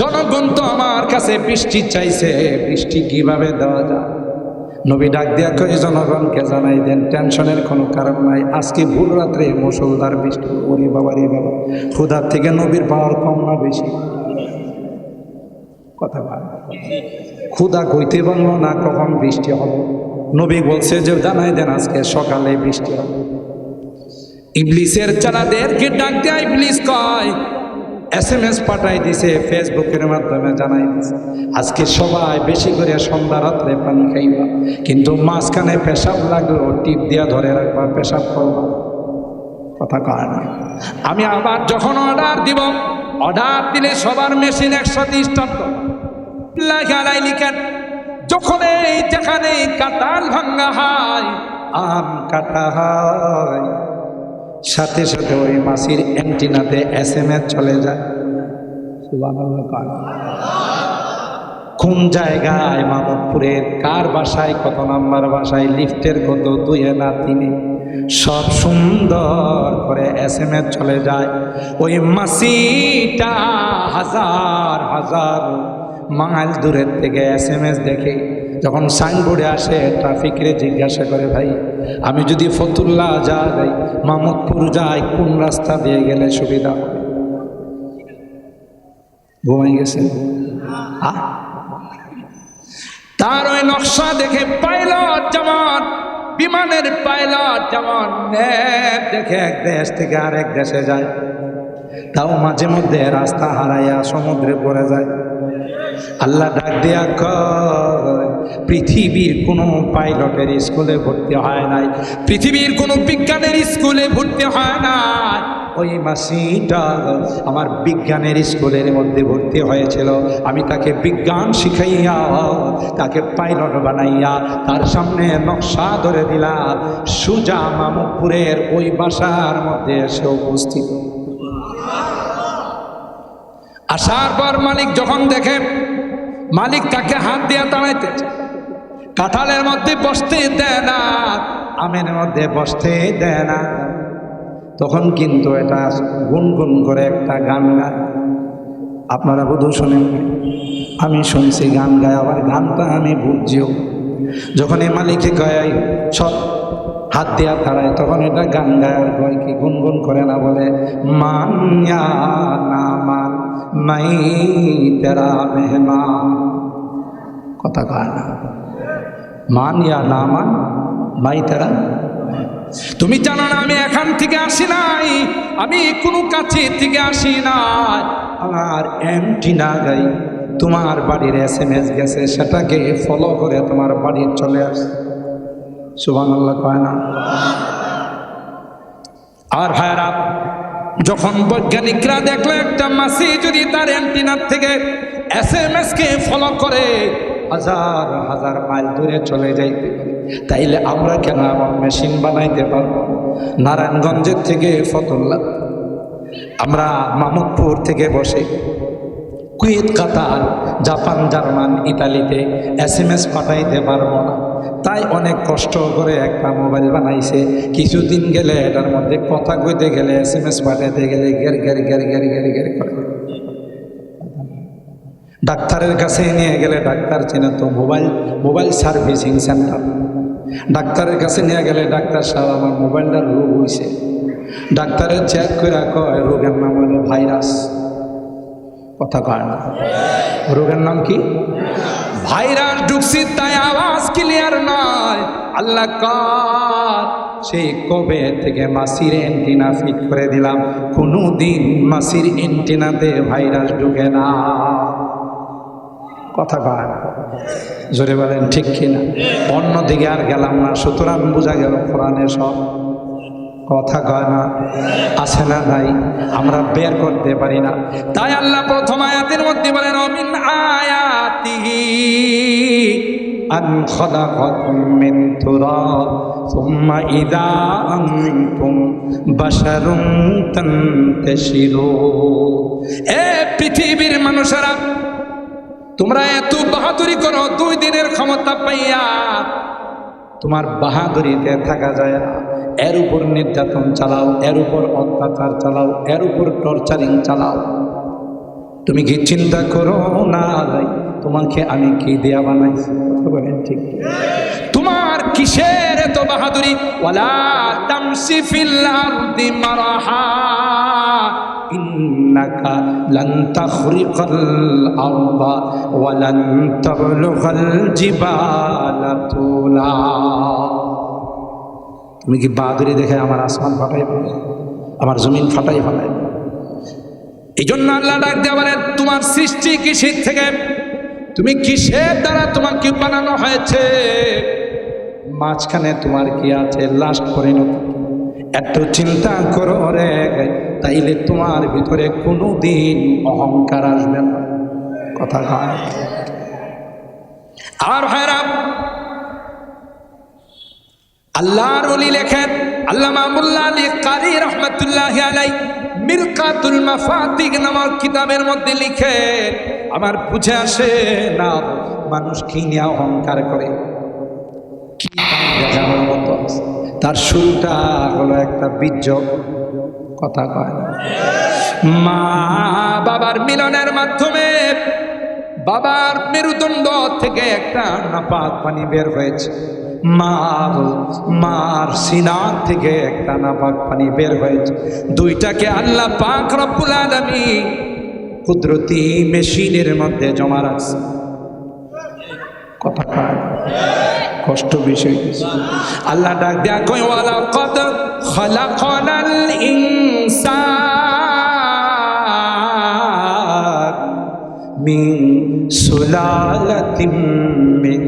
জনগণ তো আমার কাছে বৃষ্টি চাইছে, বৃষ্টি কীভাবে দেওয়া যায়? নবী ডাক দিয়া কই জনগণকে জানাই দেন, টেনশনের কোনো কারণ নাই। আজকে ভুল রাত্রে মুসলধার বৃষ্টি, ওরে বাবা রে বাবা। ক্ষুধার থেকে নবীর পাওয়ার কম না বেশি? কথা বল ক্ষুধা কইতে পারল না, কখন বৃষ্টি হবে? নবী বলছে যে, জানাই দেন, আজকে সকালে বৃষ্টি হবে। ইবলিসের চালাদেরকে ডাক দেয় ইবলিস কয় এস এম এস পাঠাই দিছে ফেসবুকের মাধ্যমে জানাই দিছে। আজকে সবাই বেশি করে সন্ধ্যা, রাত্রে পানি খাইবা। কিন্তু মাঝখানে পেশাব লাগল, টিপ দিয়া ধরে রাখবা, পেশাব করবা। কথা কয় না। আমি আবার যখন অর্ডার দিব অর্ডার দিলে সবার মেশিন স্টার্ট করব। লাগালাই লিখেন। যখন এই যেখানে কাতাল ভাঙ্গা হয়, আম কাটা হয়। সাথে সাথে ওই মাসির অ্যান্টিনাতে এস এম এস চলে যায় কোন জায়গায় মামুদপুরের কার বাসায়, কত নাম্বার বাসায়, লিফটের কত দুয়ে না তিনে? সব সুন্দর করে এস এম এস চলে যায়। ওই মাসিটা হাজার হাজার মাইল দূরের থেকে এস এম এস দেখে যখন সাইনবোর্ডে আসে ট্রাফিকরে জিজ্ঞাসা করে, ভাই, আমি যদি ফতুল্লাহ যাই মামুদপুর যাই, কোন রাস্তা দিয়ে গেলে সুবিধা ঘুমাই গেছেন তার ওই নকশা দেখে পাইলট যেমন, বিমানের পাইলট যেমন দেখে এক দেশ থেকে আরেক দেশে যায়। তাও মাঝে মধ্যে রাস্তা হারাইয়া সমুদ্রে পড়ে যায়। আল্লাহ ডাক দিয়া কয় পৃথিবীর কোনো পাইলটের স্কুলে ভর্তি হয় নাই। পৃথিবীর কোনো বিজ্ঞানের স্কুলে ভর্তি হয় নাই। ওই মাসিটা আমার বিজ্ঞানের স্কুলের মধ্যে ভর্তি হয়েছিল। আমি তাকে বিজ্ঞান শিখাইয়া, তাকে পাইলট বানাইয়া তার সামনে নকশা ধরে দিলাম। সুজা মামুপুরের ওই বাসার মধ্যে এসে উপস্থিত। আসার পর মালিক যখন দেখে মালিক তাকে হাত দিয়ে দাঁড়াইতে কাঁঠালের মধ্যে বসতে দেয় না, আমের মধ্যে বসতে দেয় না। তখন কিন্তু এটা গুনগুন করে একটা গান গায়। আপনারা বোধ শোনেন আমি শুনছি গান গায়, আবার গানটা আমি বুঝছিও যখন এই মালিকে গায় সব হাত দেওয়া দাঁড়ায়, তখন এটা গান গায় আর কয় কি গুনগুন করে না বলে, মানিয়া না মান মাই মেহমান। কথা কয় না। মান ইয়া না মান মাই তেরা তুমি জানো না আমি এখান থেকে আসি নাই, আমি কোনো কাছে থেকে আসি নাই। আমার অ্যান্টিনা গাই, তোমার বাড়ির এস এম এস গেছে, সেটাকে ফলো করে তোমার বাড়ির চলে আসে সুবান আল্লাহ কয় না। আর ভাইরা যখন বৈজ্ঞানিকরা দেখল একটা মাসি যদি তার অ্যান্টিনার থেকে এস এম এস কে ফলো করে, হাজার হাজার মাইল দূরে চলে যাইতে তাইলে আমরা কেন এমন মেশিন বানাইতে পারব? নারায়ণগঞ্জের থেকে ফতুল্লা। আমরা মামুদপুর থেকে বসে কুয়েত, কাতার জাপান, জার্মান, ইতালিতে এস এম এস পাঠাইতে পারব না। তাই অনেক কষ্ট করে একটা মোবাইল বানাইছে। কিছুদিন গেলে এটার মধ্যে কথা কইতে গেলে এস এম এস পাঠাইতে গেলে গের গের গের গের গের গের করে। ডাক্তারের কাছে নিয়ে গেলে ডাক্তার চেনে তো মোবাইল মোবাইল সার্ভিসিং সেন্টার। ডাক্তারের কাছে নিয়ে গেলে ডাক্তার সাহেব, আমার মোবাইলটার রোগ হয়েছে ডাক্তারের চেক করে কয়, রোগের নাম হলো ভাইরাস। কথা কয় না। রোগের নাম কি? ভাইরাস ঢুকছি তাই আওয়াজ ক্লিয়ার নয়। আল্লাহ কর সেই কবে থেকে মাসির এন্টিনা ফিট করে দিলাম। কোনো দিন মাসির এন্টিনাতে ভাইরাস ঢুকে না। কথা কয় না। জোরে বলেন ঠিক কিনা? অন্যদিকে আর গেলাম না সুতরাং বোঝা গেল কোরআনের সব কথা কয় না আছে না নাই আমরা বের করতে পারি না। তাই আল্লাহ প্রথম আয়াতের মধ্যে বলেন, অমিন তানতাশিরুন এ পৃথিবীর মানুষেরা, তোমরা এত বাহাদুরি করো, দুই দিনের ক্ষমতা পাইয়া তোমার বাহাদুরিতে থাকা যায় না। এর উপর নির্যাতন চালাও, এর উপর অত্যাচার চালাও, এর উপর টর্চারিং চালাও। তুমি কি চিন্তা করো না তোমাকে আমি কি দেয়া বানাইছি? কথা বলেন ঠিক তোমার কিসের এত বাহাদুরি? ওয়ালা তামসি ফিল আরদি মারাহা। ইন্নাকা লান তাখরিকাল আরদা ওয়া তুমি কি বাহাদুরি দেখে আমার আসমান ফাটাই ফেলে? আমার জমিন ফাটাই ফেলায় এই জন্য আল্লাহ ডাক দেওয়া তোমার সৃষ্টি কিসের থেকে, তুমি কিসের দ্বারা তোমাকে বানানো হয়েছে। মাঝখানে তোমার কি আছে? লাস্ট পরিণত এত চিন্তা করো রে। তাইলে তোমার ভিতরে কোনো দিন অহংকার আসবে না। কথা কয়। আর ভাইরাম আল্লাহর ওলি লেখেন, আল্লামা মুল্লা আলী কারি রহমতুল্লাহ আলাই মিরকাতুল মাফাতিক নামক কিতাবের মধ্যে লিখে, আমার বুঝে আসে, না, মানুষ কি নিয়ে অহংকার করে? কি তার শুরুটা হলো একটা বীর্য। কথা কয় মা বাবার মিলনের মাধ্যমে বাবার মেরুদণ্ড থেকে একটা পানি বের হয়েছে। মার মার সিনার থেকে একটা নাপাক পানি বের হয়েছে। দুইটাকে আল্লাহ পাক রব্বুল আলামিন কুদরতি মেশিনের মধ্যে জমা রাখছে। কথা কষ্ট বিষয় আল্লাহ ডাক দেয়া কই سلالة من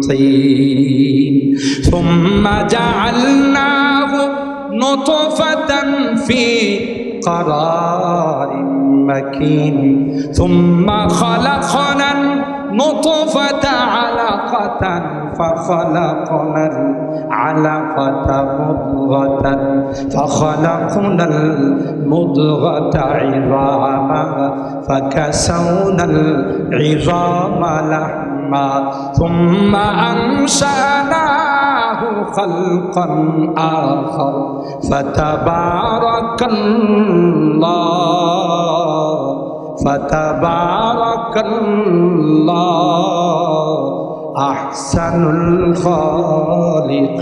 طين. ثم جعلناه نطفة في قرار مكين. ثم خلقنا النطفة علقة فخلقنا العلقة مضغة. فخلقنا المضغة عظاما فكسونا العظام لحما. ثم أنشأناه خلقا آخر. فتبارك الله. فتبارك الله أحسن الخالقين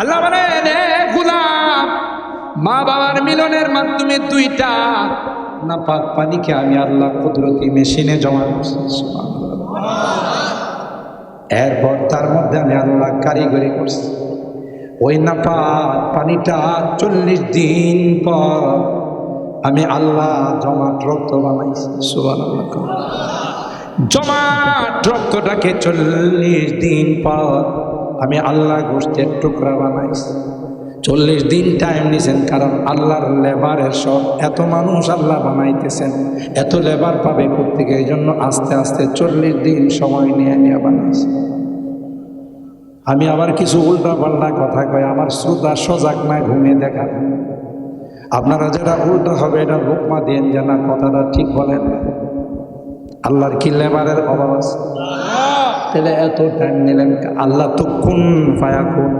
আল্লাহ বলেন এ গুলাম মা বাবার মিলনের মাধ্যমে দুইটা না পাক পানিকে আমি আল্লাহ কুদরতি মেশিনে জমা করছি এরপর তার মধ্যে আমি আল্লাহ কারিগরি করছি ওই না পাক পানিটা চল্লিশ দিন পর আমি আল্লাহ জমাট রক্ত বানাইছি। সুবান জমাট রক্তটাকে চল্লিশ দিন পর আমি আল্লাহ গোষ্ঠীর টুকরা বানাইছি। চল্লিশ দিন টাইম নিছেন কারণ আল্লাহর লেবারের সব এত মানুষ আল্লাহ বানাইতেছেন এত লেবার পাবে কোথেকে এই জন্য আস্তে আস্তে চল্লিশ দিন সময় নিয়ে নিয়ে বানাইছে। আমি আবার কিছু উল্টা পাল্টা কথা কয় আমার শ্রোতা সজাগ না ঘুমিয়ে দেখা আপনারা যেটা উল্টা হবে এটা লোকমা দিন যে না কথাটা ঠিক বলেন। আল্লাহর কি লেবারের অভাব আছে? তাহলে এত টাইম নিলেন আল্লাহ তো কোন ফায়া কোন,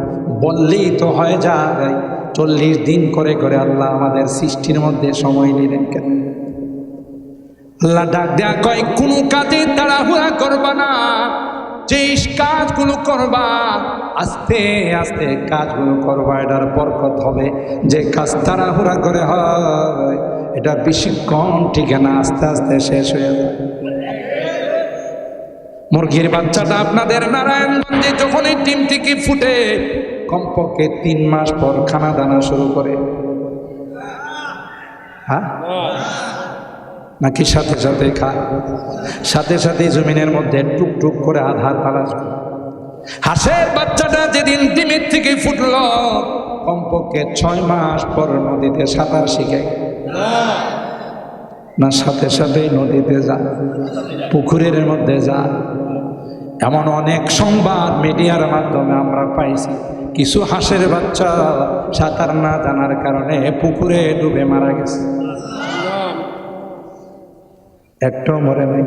বললেই তো হয় যায়। চল্লিশ দিন করে করে আল্লাহ আমাদের সৃষ্টির মধ্যে সময় নিলেন কেন আল্লাহ ডাক দেয়া কয়, কোনো কাজে তাড়াহুড়া করবা না। যে কাজগুলো করবা, আস্তে আস্তে কাজগুলো করবা, এটার বরকত হবে। যে কাজ তাড়াহুড়া করে হয়, এটা বেশিক্ষণ টিকে না আস্তে আস্তে শেষ হয়ে যায় মুরগির বাচ্চাটা আপনাদের নারায়ণগঞ্জে যখন এই ডিম থেকে ফুটে, কমপক্ষে তিন মাস পর খানা দানা শুরু করে। হ্যাঁ? নাকি সাথে সাথে খায় সাথে সাথে জমিনের মধ্যে টুক টুক করে আধার করে। হাঁসের বাচ্চাটা যেদিন ডিমের থেকে ফুটল, কমপক্ষে ছয় মাস পর নদীতে সাঁতার শিখে। না, সাথে সাথেই নদীতে যা, পুকুরের মধ্যে যায় এমন অনেক সংবাদ মিডিয়ার মাধ্যমে আমরা পাইছি। কিছু হাঁসের বাচ্চা সাঁতার না জানার কারণে পুকুরে ডুবে মারা গেছে। একটাও মরে নাই।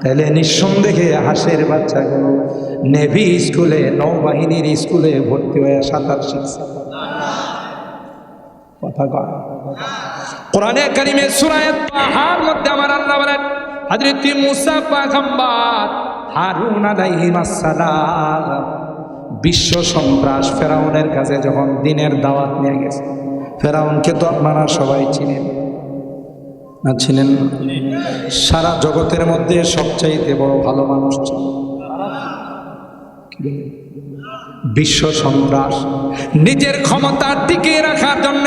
তাহলে নিঃসন্দেহে হাঁসের বাচ্চাগুলো নেভি স্কুলে, নৌবাহিনীর স্কুলে ভর্তি হয়ে সাঁতার শিখছে। কথা কয়। কোরআনে কারিমে মধ্যে আমার আল্লাহ বলেন, হযরত মুসা পয়গম্বর হারুন আলাইহিস বিশ্ব সন্ত্রাস ফেরাউনের কাছে যখন দিনের দাওয়াত নিয়ে গেছে, ফেরাউনকে তো আপনারা সবাই চিনেন। না চিনেন সারা জগতের মধ্যে সবচাইতে বড় ভালো মানুষ বিশ্ব সন্ত্রাস নিজের ক্ষমতা টিকিয়ে রাখার জন্য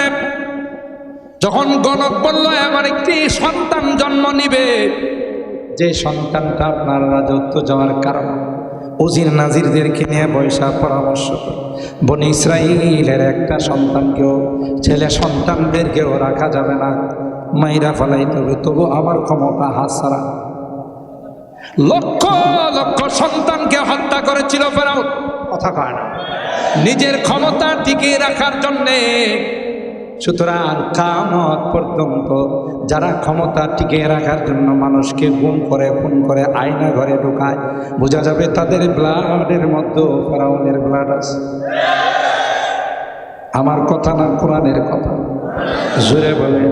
যখন গণক বলল আমার একটি সন্তান জন্ম নিবে। যে সন্তানটা আপনার রাজত্ব যাওয়ার কারণ, উজির নাজিরদেরকে নিয়ে বৈশা পরামর্শ। বনি ইসরাইলের একটা সন্তানকেও, ছেলে সন্তানদেরকেও রাখা যাবে না। মাইরা ফেলাইতে হবে তবু আমার ক্ষমতা হাত ছাড়া। লক্ষ লক্ষ সন্তানকে হত্যা করেছিল ফেরাও কথা কয় না। নিজের ক্ষমতা টিকিয়ে রাখার জন্যে। সুতরাং কামত পর্যন্ত যারা ক্ষমতা টিকিয়ে রাখার জন্য মানুষকে গুম করে খুন করে আয়না ঘরে ঢুকায় বোঝা যাবে তাদের ব্লাডের মধ্যে ফেরাউনের ব্লাড আছে। আমার কথা না কোরআনের কথা? জোরে বলে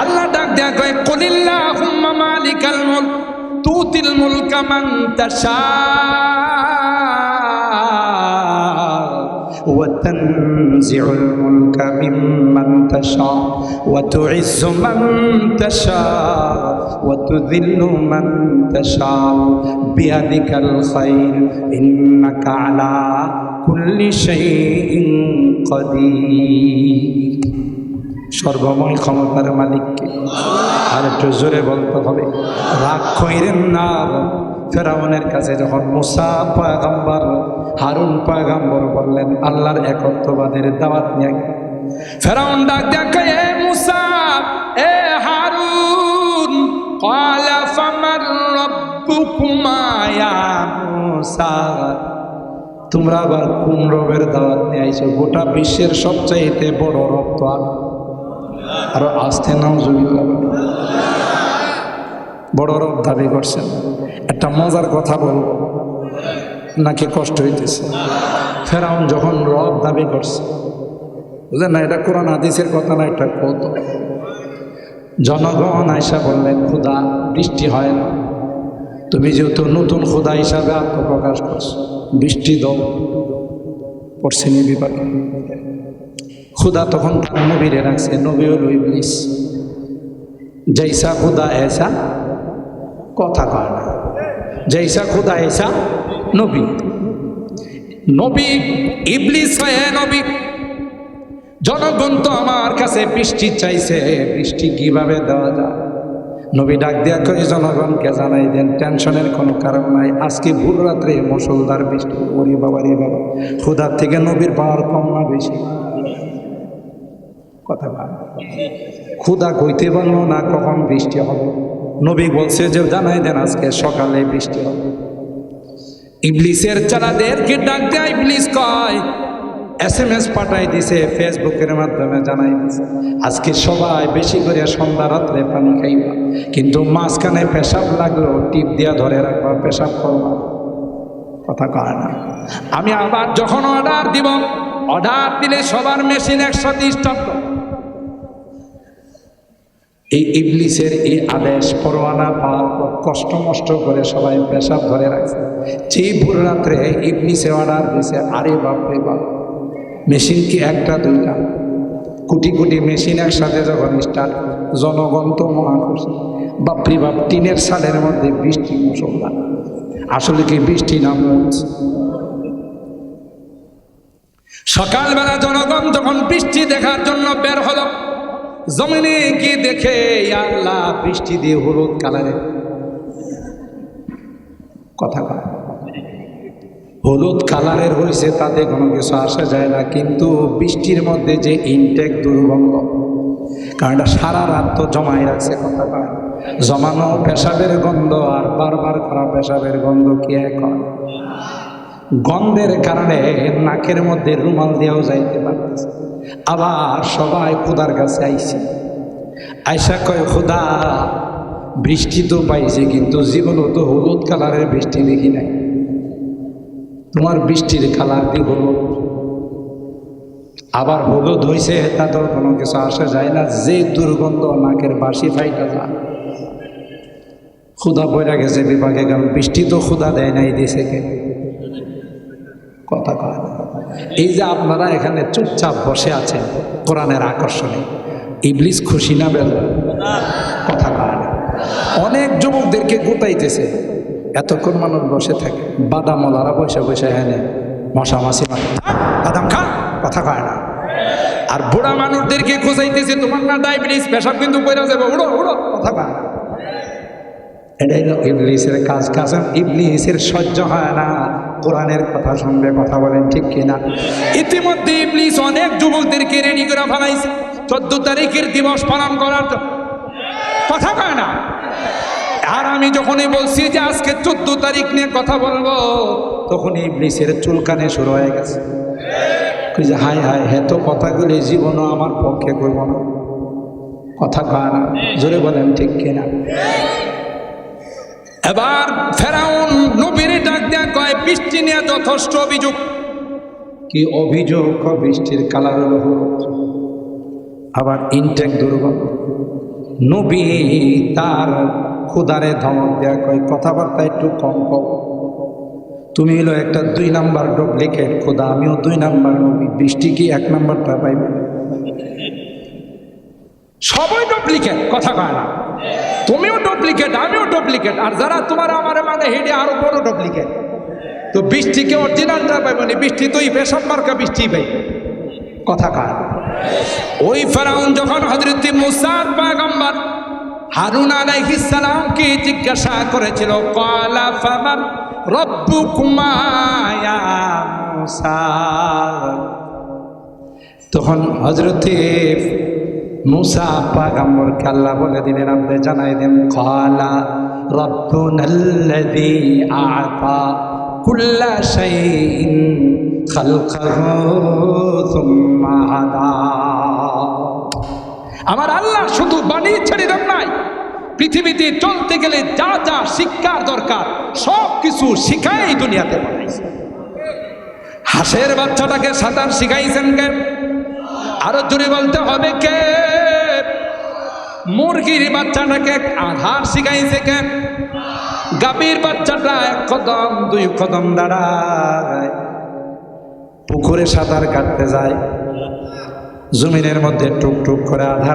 আল্লাহ ডাক দেয়া কয় কুলিল্লাহুম্মা মালিকাল মুলক তুতিল মুলকা মান তাশা وتنزع الملك ممن تشاء وتعز من تشاء وتذل من تشاء بيدك الخير إنك على كل شيء قدير সর্বময় ক্ষমতার মালিককে। আর একটু জোরে বলতে হবে, রাগ খৈরেন না। ফেরাউনের কাছে যখন মুসা পায়গাম্বার, হারুন পায়গাম্বর বললেন, আল্লাহর একত্ববাদের দাওয়াত নিয়ে ফেরাউন ডাক দেখে এ মুসা? এ হারুন কলা ফামার মুসা? তোমরা আবার কোন রবের দাওয়াত নিয়ে আইছো? গোটা বিশ্বের সবচাইতে বড় রব তো আমি। আরও আসতে নাম জুবিল্লা বড় রব দাবি করছেন, একটা মজার কথা বলব নাকি কষ্ট হইতেছে? ফেরাউন যখন রব দাবি করছে, বুঝলেন না, এটা কোরআন আদিসের কথা না, এটা কত? জনগণ আয়সা বললেন ক্ষুদা বৃষ্টি হয় না। তুমি যেহেতু নতুন খোদা হিসাবে আত্মপ্রকাশ করছ, বৃষ্টি দল পড়ছেনি বিপাকে খুদা তখন তার নবীরে রাখছে নবী হল ইবলিস। জৈসা খুদা এসা কথা কয় না। জৈসা খুদা এসা নবী। নবী ইবলিস হয়ে নবী। জনগণ তো আমার কাছে বৃষ্টি চাইছে, বৃষ্টি কীভাবে দেওয়া যায়? নবী ডাক দেয়া করে জনগণকে জানাই দেন, টেনশনের কোনো কারণ নাই। আজকে ভোর রাত্রে মুসলধার বৃষ্টি, ওরে বাবা রে বাবা। খুদার থেকে নবীর পাওয়ার কম না বেশি? কথা ভাব। খুদা কইতে পারল না, কখন বৃষ্টি হবে নবী বলছে যে, জানাই দেন আজকে সকালে বৃষ্টি হবে ইবলিসের চালাদেরকে ডাক দেয় ইবলিস কয় এস এম এস পাঠাই দিছে, ফেসবুকের মাধ্যমে জানাই দিছে। আজকে সবাই বেশি করে সন্ধ্যা, রাত্রে পানি খাইবা। কিন্তু মাঝখানে পেশাব লাগল, টিপ দিয়া ধরে রাখবা, পেশাব করবা। কথা কয় না। আমি আবার যখন অর্ডার দিব অর্ডার দিলে সবার মেশিন একসাথে স্টার্ট করো এই ইবলিসের এই আদেশ পরোয়ানা পাওয়ার পর কষ্ট মষ্ট করে সবাই পেশাব ধরে রাখছে। যেই ভোর রাত্রে ইবলিসে অর্ডার দিছে, আরে বাপরে বাপ, মেশিন কি একটা দুইটা? কোটি কোটি মেশিন একসাথে যখন স্টার্ট জনগণ তো মহা বাপরি বাপ, টিনের সালের মধ্যে বৃষ্টি মুসলমান আসলে কি বৃষ্টি নাম সকালবেলা জনগণ যখন বৃষ্টি দেখার জন্য বের হলো জমিনে গিয়ে দেখে আল্লাহ বৃষ্টি দিয়ে হলুদ কালারে কথা হলুদ কালারের হয়েছে তাতে কোনো কিছু আসা যায় না, কিন্তু বৃষ্টির মধ্যে যে ইনটেক দুর্গন্ধ, কারণ সারা রাত তো জমাই রাখছে, কথা জমানো পেশাবের গন্ধ আর বারবার করা পেশাবের গন্ধ কি এক গন্ধের কারণে নাকের মধ্যে রুমাল দিয়েও যাইতে পারতেছে আবার সবাই খুদার কাছে আইছে। আয়সা কয়, খুদা, বৃষ্টি তো পাইছে, কিন্তু জীবনও তো হলুদ কালারের বৃষ্টি দেখি নাই। তোমার বৃষ্টির কালার কি হলুদ? আবার হলুদ হইছে তাতেও কোনো কিছু আসা যায় না। যে দুর্গন্ধ নাকের বাসি ফাইটা যায় ক্ষুদা বইরা গেছে বিভাগে কারণ বৃষ্টি তো ক্ষুদা দেয় নাই, দিছে কে? কথা কয়। এই যে আপনারা এখানে চুপচাপ বসে আছেন, কোরআনের আকর্ষণে, ইবলিস খুশি না বেল? কথা কয় না। অনেক যুবকদেরকে গুতাইতেছে। এতক্ষণ মানুষ বসে থাকে বাদামলারা বসে বসে এনে মশা মাসি বাদাম খা, কথা কয় না। আর বুড়া মানুষদেরকে খুঁজাইতেছে, তোমার না ডায়াবেটিস, পেশাব কিন্তু পড়ে যাবে, উড়ো উড়ো, কথা কয় না। এটাই ইবলিসের কাজ কাজ ইবলিসের সহ্য হয় না। কোরআনের কথা শুনবে, কথা বলেন, ঠিক কিনা? ইতিমধ্যে ইবলিস অনেক যুবকদেরকে রেডি করে ফেলাইছে। চোদ্দ তারিখের দিবস পালন করার। কথা কয় না? আর আমি যখনই বলছি যে আজকে চোদ্দ তারিখ নিয়ে কথা বলব তখন ইবলিসের চুলকানে শুরু হয়ে গেছে। যে হাই হাই হে তো কথাগুলি জীবনও আমার পক্ষে করব না। কথা কয় না? জোরে বলেন, ঠিক কিনা? এবার ফেরাউন বৃষ্টি নিয়ে যথেষ্ট অভিযোগ। কি অভিযোগ? বৃষ্টির কালার আবার ইনটেক দুর্গম। নবী তার খুদারে ধমক দেয়া কয়, কথাবার্তা একটু কম কম তুমি হলো একটা দুই নাম্বার ডুপ্লিকেট খোদা আমিও দুই নাম্বার নবী, বৃষ্টি কি এক নাম্বারটা পাইবে? সবাই ডুপ্লিকেট, কথা কয় না। তুমিও ডুপ্লিকেট, আমিও ডুপ্লিকেট, আর যারা তোমার আমার মানে হেডে আরও বড় ডুপ্লিকেট। তো বৃষ্টিকে অরিজিনালটা পাইবে না। বৃষ্টি তো পেশাব মার্কা বৃষ্টি পাই। কথা কার? ওই ফেরাউন যখন হজরত মুসার পাগম্বর হারুন আলাইহিস সালামকে জিজ্ঞাসা করেছিল কালা ফামান রব্বুকুমা ইয়া মুসা? তখন হজরতে মুসা পাগাম্বরকে আল্লাহ বলে দিলেন আপনি জানাই দেন কলা রব্বুনাল্লাযী আ'তা কুল্লা হাদা। আমার আল্লাহ শুধু বানিয়ে ছেড়ে এরকম নাই। পৃথিবীতে চলতে গেলে যা যা শিক্ষার দরকার, সব কিছু শিখাই দুনিয়াতে বানাইছে। হাঁসের বাচ্চাটাকে সাঁতার শিখাইছেন কে? আরও জোরে বলতে হবে কে? মুরগির বাচ্চাটাকে আধার শিখাইছে কে? গাভীর বাচ্চাটা এক কদম, দুই কদম দাঁড়ায়। পুকুরে সাঁতার কাটতে যায়। জমিনের মধ্যে টুক টুক করে আধার